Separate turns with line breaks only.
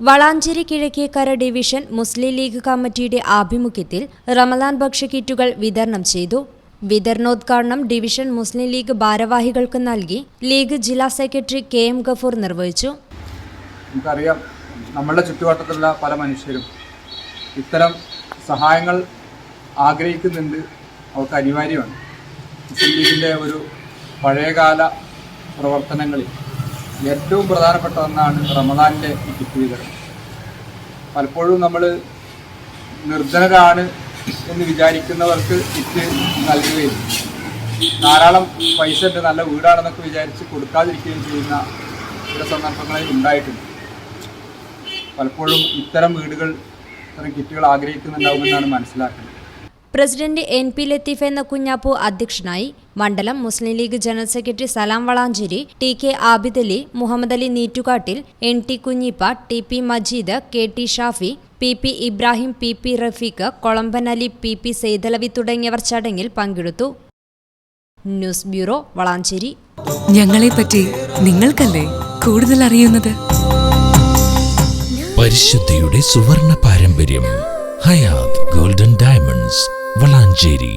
Valanchery Kizhakkekara division Muslim league കമ്മിറ്റിയുടെ ആഭിമുഖ്യത്തിൽ റമദാൻ ഭക്ഷ്യക്കിറ്റുകൾ വിതരണം ചെയ്തു. വിതരണോദ്ഘാടനം ഡിവിഷൻ മുസ്ലിം ലീഗ് ഭാരവാഹികൾക്ക് നൽകി. ലീഗ് ജില്ലാ സെക്രട്ടറി കെ എം ഗഫൂർ നിർവഹിച്ചു.
നമുക്കറിയാം നമ്മളുടെ ചുറ്റുവട്ടത്തുള്ള പല മനുഷ്യരും ഇത്തരം സഹായങ്ങൾ ആഗ്രഹിക്കുന്നുണ്ട്. അവർക്ക് അനിവാര്യമാണ്. മുസ്ലിം ലീഗിന്റെ ഒരു പഴയകാല പ്രവർത്തനങ്ങളിൽ ഏറ്റവും പ്രധാനപ്പെട്ട ഒന്നാണ് റമദാനിന്റെ ഈ പലപ്പോഴും നമ്മൾ നിർധനരാണ് എന്ന് വിചാരിക്കുന്നവർക്ക് കിറ്റ് നൽകുകയും ധാരാളം പൈസ ഉണ്ട് നല്ല വീടാണെന്നൊക്കെ വിചാരിച്ച് കൊടുക്കാതിരിക്കുകയും ചെയ്യുന്ന ചില സന്ദർഭങ്ങളിൽ ഉണ്ടായിട്ടുണ്ട്. പലപ്പോഴും ഇത്തരം വീടുകൾ ഇത്തരം കിറ്റുകൾ ആഗ്രഹിക്കുന്നുണ്ടാവുമെന്നാണ് മനസ്സിലാക്കുന്നത്.
പ്രസിഡന്റ് എൻ പി ലത്തീഫ് എന്ന കുഞ്ഞാപ്പു അധ്യക്ഷനായി മണ്ഡലം Muslim League general secretary Salam Valanchery T K Abidali Muhammad Ali Neettukattil N T Kunhippa T P Majeed K T Shafi P P Ibrahim P P Rafeeq Kolamban Ali P P Saithalavi തുടങ്ങിയവർ ചടങ്ങിൽ പങ്കെടുത്തു. News bureau Valanchery.
ഞങ്ങളെപ്പറ്റി നിങ്ങൾക്കല്ലേ കൂടുതൽ അറിയുന്നത്?
പരിശുദ്ധിയുടെ സുവർണ പാരമ്പര്യം Hayat golden diamonds Valanchery.